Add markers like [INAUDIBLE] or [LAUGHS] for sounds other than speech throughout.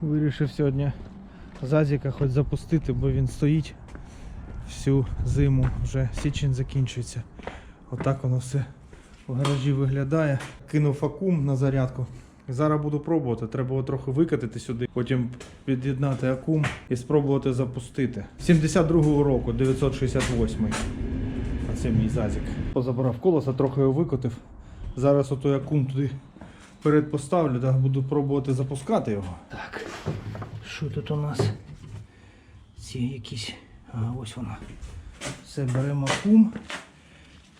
Вирішив сьогодні Зазіка хоч запустити, бо він стоїть всю зиму, вже січень закінчується. Отак воно все в гаражі виглядає. Кинув акум на зарядку. Зараз буду пробувати. Треба було трохи викатити сюди, потім під'єднати акум і спробувати запустити. 72-го року, 968-й. Оце мій зазік. Позабрав колеса, трохи його викотив. Зараз отой акум туди перед поставлю, да, буду пробувати запускати його. Так, що тут у нас? Ці якісь. А, ось вона. Все, беремо акум.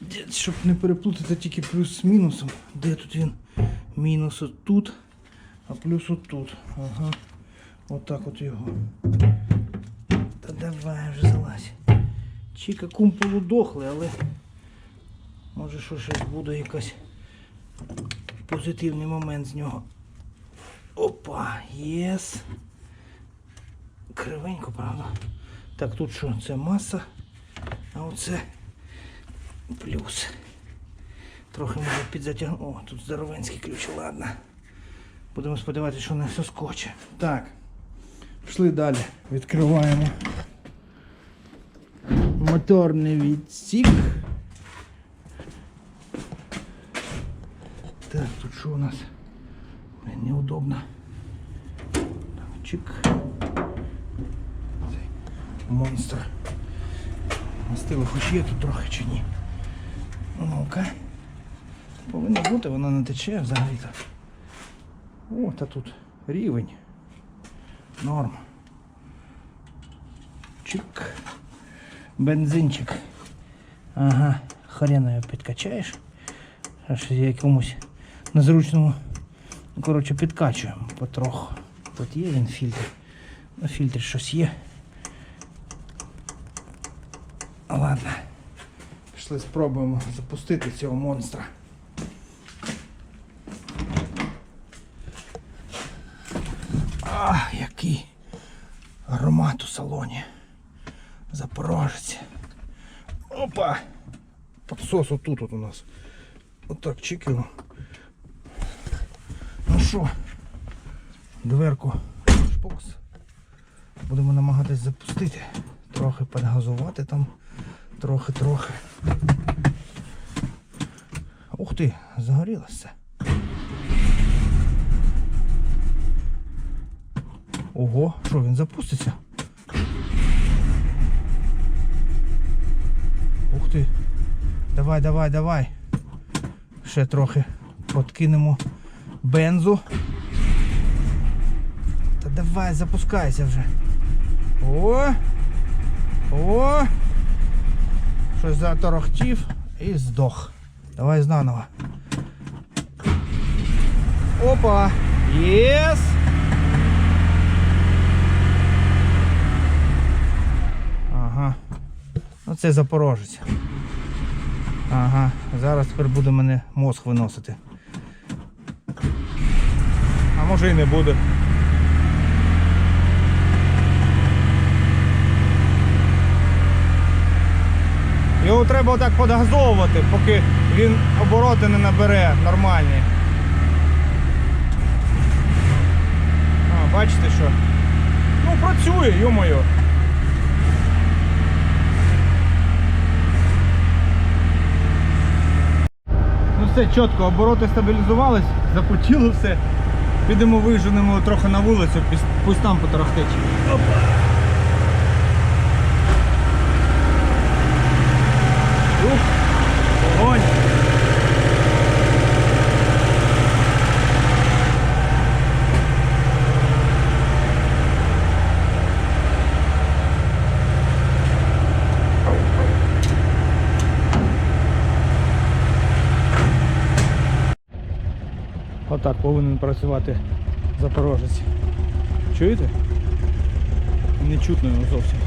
Де- Щоб не переплутати тільки плюс з мінусом. Де тут він? Мінус отут, а плюс отут. Ага. Отак от його. Та давай вже залазь. Чіка кум полудохлий, але може що щось буде якась позитивний момент з нього. Опа, єс. Кривенько, правда? Так, тут що? Це маса, а оце плюс. Трохи може підзатягнути. О, тут здоровенський ключ, ладно. Будемо сподіватися, що не все скоче. Так. Пішли далі. Відкриваємо. Моторний відсік. Так, тут що у нас? Блин, неудобно. Чик. Монстр. Мастило хоч є тут трохи чи ні. Ну-ка. Повинно бути, воно не тече взагалі-то. О, та тут рівень. Норм. Чик. Бензинчик. Ага, хрена його підкачаєш. Аж я якомусь незручному. Ну, Коротше, підкачуємо потроху. Тут є він фільтр. На фільтрі щось є. Ладно. Пішли спробуємо запустити цього монстра. А, який аромат у салоні. Запорожець. Опа! Подсос отут от у нас. Отак чик його. Ну що, дверку шпокс. Будемо намагатись запустити. Трохи підгазувати там. Трохи-трохи. Ух ти, загорілося. Ого, що він запуститься? Ух ти. Давай, давай, давай. Ще трохи подкинемо бензу. Давай, запускайся вже. О! О! Щось заторохтів і здох. Давай знаново. Опа! Єс! Ага. Оце запорожець. Ага, зараз тепер буде мене мозг виносити. А може і не буде. Його треба отак подгазовувати, поки він обороти не набере нормальні. А, бачите що? Ну працює, йо-моє. Ну все, чітко, обороти стабілізувались, запотіло все. Підемо виженемо трохи на вулицю, пусть там поторохтить. Опа. Ух, огонь. Отак повинен працювати запорожець. Чуєте? Не чутно його зовсім.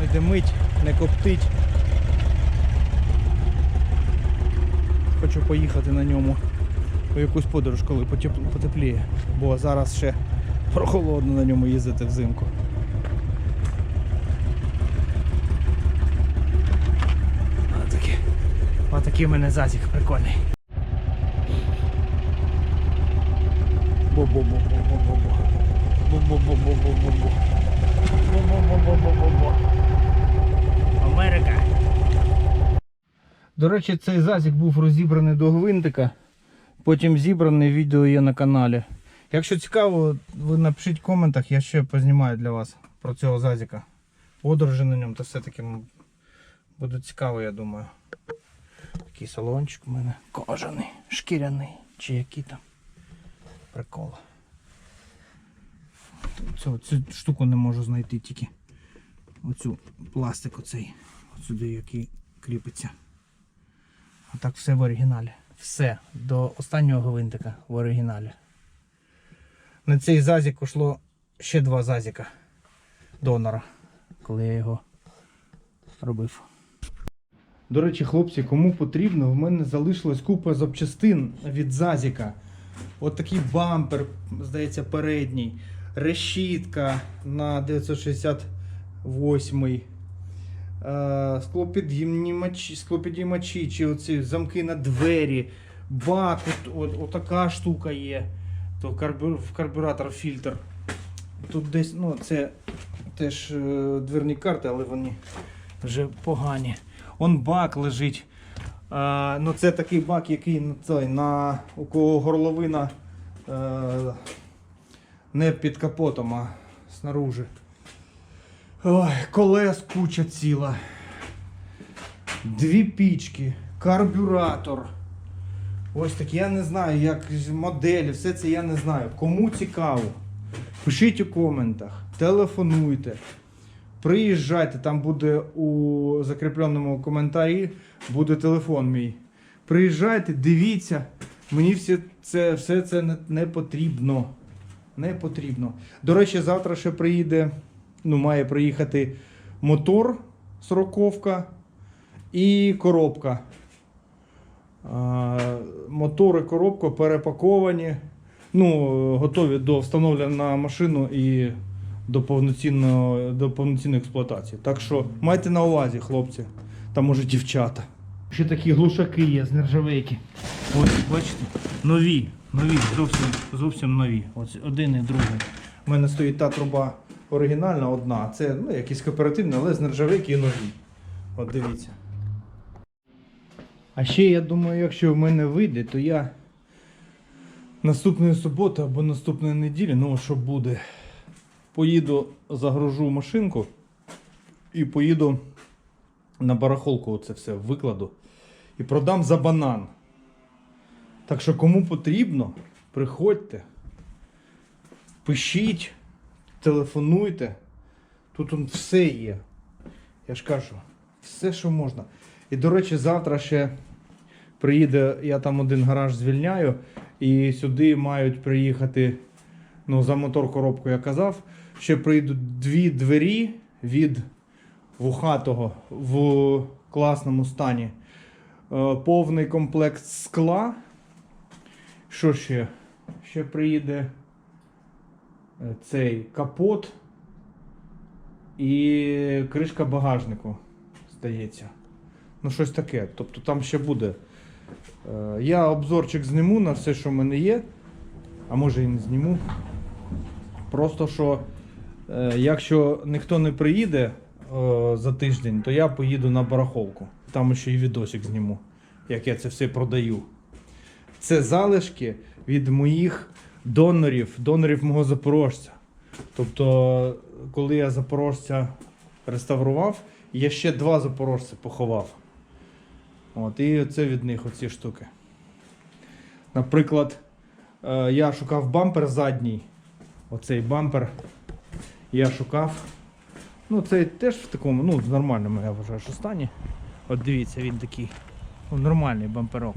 Не димить, не коптить. Хочу поїхати на ньому у якусь подорож, коли потепліє. Бо зараз ще прохолодно на ньому їздити взимку. Отакий. Мене зазік прикольний. Америка. До речі, цей зазік був розібраний до гвинтика. Потім зібраний відео є на каналі. Якщо цікаво, ви напишіть в коментах, я ще познімаю для вас про цього зазіка. Подорожі на ньому та все-таки буде цікаво, я думаю. Такий салончик у мене кожаний, шкіряний, чи який там. Прикол. Цю, цю штуку не можу знайти тільки. Оцю пластик оцей. Сюди який кріпиться. А так все в оригіналі. Все. До останнього гвинтика в оригіналі. На цей зазік ушло ще два зазіка донора, коли я його робив. До речі, хлопці, кому потрібно, в мене залишилась купа запчастин від зазіка. От такий бампер, здається, передній. Решітка на 968. Е, склопідіймачі, чи оці замки на двері, бак, от, от, отака штука є. То карбюратор фільтр. Тут десь, ну, це теж е, дверні карти, але вони вже погані. Он бак лежить. Ну, це такий бак, який на, цей, на, у кого горловина е, не під капотом, а снаружи. Ой, колес куча ціла. Дві пічки, карбюратор. Ось так, я не знаю, як моделі, все це я не знаю. Кому цікаво, пишіть у коментах, телефонуйте, приїжджайте, там буде у закріпленому коментарі буде телефон мій. Приїжджайте, дивіться, мені все це, все це не, потрібно. Не потрібно. До речі, завтра ще приїде, ну, має приїхати мотор, сороковка і коробка. А, Мотор і коробка перепаковані, ну, готові до встановлення на машину і до повноцінної, до повноцінної експлуатації. Так що майте на увазі, хлопці, та може дівчата. Ще такі глушаки є з нержавейки. Ось, бачите, нові, нові, зовсім, зовсім нові. Ось один і другий. У мене стоїть та труба оригінальна одна. Це ну, якісь кооперативні, але з нержавейки і нові. От дивіться. А ще я думаю, якщо в мене вийде, то я наступної суботи або наступної неділі, ну що буде, поїду, загружу машинку і поїду на барахолку оце все викладу і продам за банан. Так що кому потрібно, приходьте, пишіть, телефонуйте. Тут он все є. Я ж кажу, все, що можна. І, до речі, завтра ще приїде, я там один гараж звільняю, і сюди мають приїхати, ну, за мотор коробку я казав, ще прийдуть дві двері від вухатого в класному стані. Е, Повний комплект скла. Що ще? Ще приїде е, цей капот і кришка багажнику, здається. Ну, щось таке. Тобто там ще буде. Е, Я обзорчик зніму на все, що в мене є. А може і не зніму. Просто що, якщо ніхто не приїде е, за тиждень, то я поїду на барахолку. Там ще й відосик зніму, як я це все продаю. Це залишки від моїх донорів, донорів мого запорожця. Тобто, коли я запорожця реставрував, я ще два запорожця поховав. От, і це від них оці штуки. Наприклад, е, я шукав бампер задній. Оцей бампер я шукав. Ну, цей теж в такому, ну, в нормальному, я вважаю, що стані. От дивіться, він такий ну, нормальний бамперок.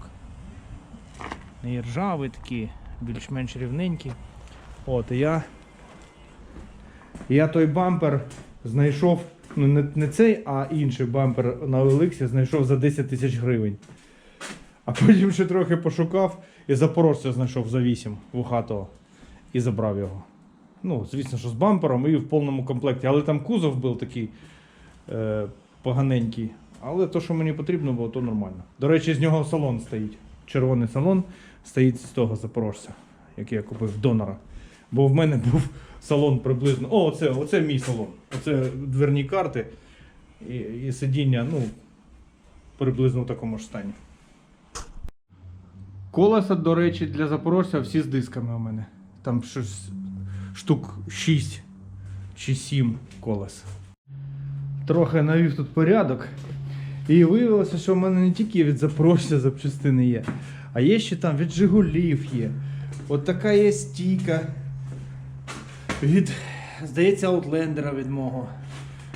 Не ржавий такий, більш-менш рівненький. От, і я. Я той бампер знайшов, ну не, не цей, а інший бампер на OLX знайшов за 10 тисяч гривень. А потім ще трохи пошукав і запорожця знайшов за 8 вухатого і забрав його. Ну, звісно, що з бампером і в повному комплекті. Але там кузов був такий е, поганенький. Але то, що мені потрібно було, то нормально. До речі, з нього салон стоїть. Червоний салон стоїть з того запорожця. який я купив донора. Бо в мене [LAUGHS] був салон приблизно. О, оце, оце мій салон. Оце дверні карти і, і сидіння, ну, приблизно в такому ж стані. Колеса, до речі, для запорожця всі з дисками у мене. Там щось штук 6 чи 7 колес. Трохи навів тут порядок. І виявилося, що в мене не тільки від запорожця запчастини є, а є ще там від Жигулів є. От така є стійка. Від, здається, аутлендера від мого.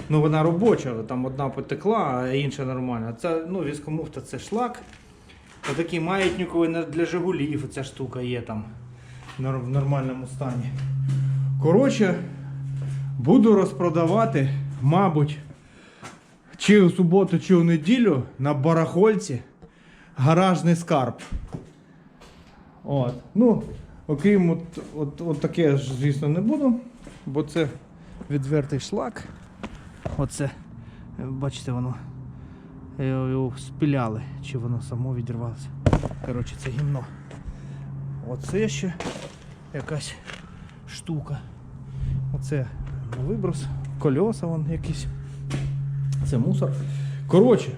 Ну, вона робоча, там одна потекла, а інша нормальна. Це, ну, віскомуфта це шлак. Отакий маятниковий для Жигулів ця штука є там в нормальному стані. Коротше, буду розпродавати, мабуть, чи у суботу, чи у неділю на барахольці гаражний скарб. От. Ну, окрім от, от, от таке ж, звісно, не буду, бо це відвертий шлак. Оце, бачите, воно е, його спіляли, чи воно само відірвалося. Коротше, це гімно. Оце ще якась штука. Оце виброс, кольоса вон якісь. Це мусор. Коротше,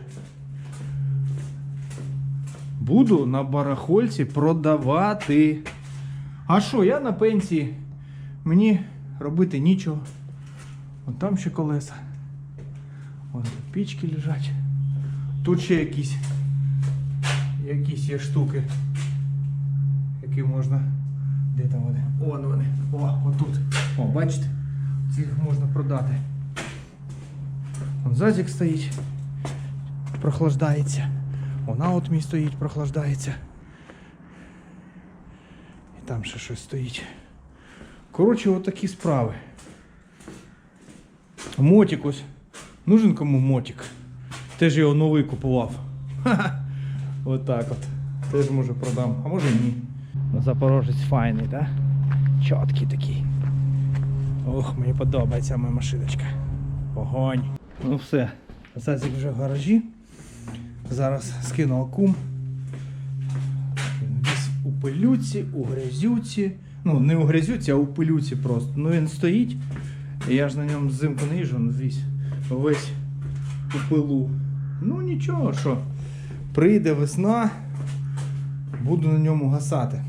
буду на барахольці продавати. А що, я на пенсії. Мені робити нічого. Вон там ще колеса. Вон пічки лежать. Тут ще якісь якісь є штуки, які можна. Де там вони? Вон вони. О, отут. О, бачите? Цих можна продати. Вон зазік стоїть, прохлаждається. Вона от мій стоїть, прохлаждається. І там ще щось стоїть. Коротше, от такі справи. Мотик ось. Нужен кому мотик. Теж його новий купував. Ха-ха. Отак от. Теж може продам, а може ні. Запорожець файний, так? Да? Чіткий такий. Ох, мені подобається моя машиночка. Огонь. Ну все. Зазік вже в гаражі. Зараз скину акум. Він у пилюці, у грязюці. Ну, не у грязюці, а у пилюці просто. Ну він стоїть. Я ж на ньому взимку не їжджу, ну весь, весь у пилу. Ну нічого, що. Прийде весна, буду на ньому гасати.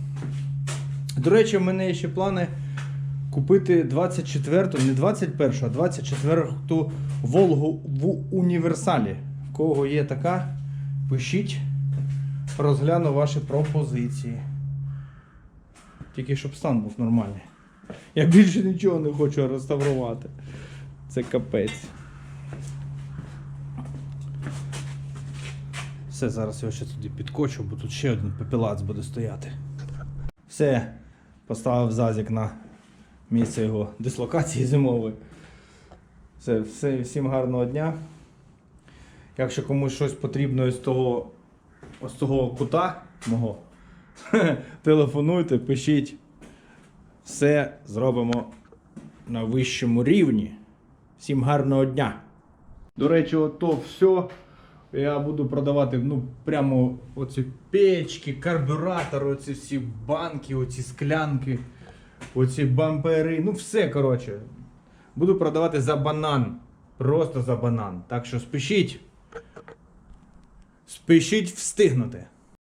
До речі, в мене є ще плани купити 24-ту, не 21-ту, а 24-ту Волгу в універсалі. В кого є така, пишіть, розгляну ваші пропозиції. Тільки щоб стан був нормальний. Я більше нічого не хочу реставрувати. Це капець. Все, зараз його ще туди підкочу, бо тут ще один пепелац буде стояти. Все, поставив зазік на місце його дислокації зимової. Все, все, всім гарного дня. Якщо комусь щось потрібно із того, ось того кута мого, [LAUGHS] телефонуйте, пишіть. Все зробимо на вищому рівні. Всім гарного дня. До речі, ото все я буду продавати ну, прямо оці печки, карбюратор, оці всі банки, оці склянки, оці бампери. Ну все, коротше. Буду продавати за банан. Просто за банан. Так що спішіть. Спішіть встигнути.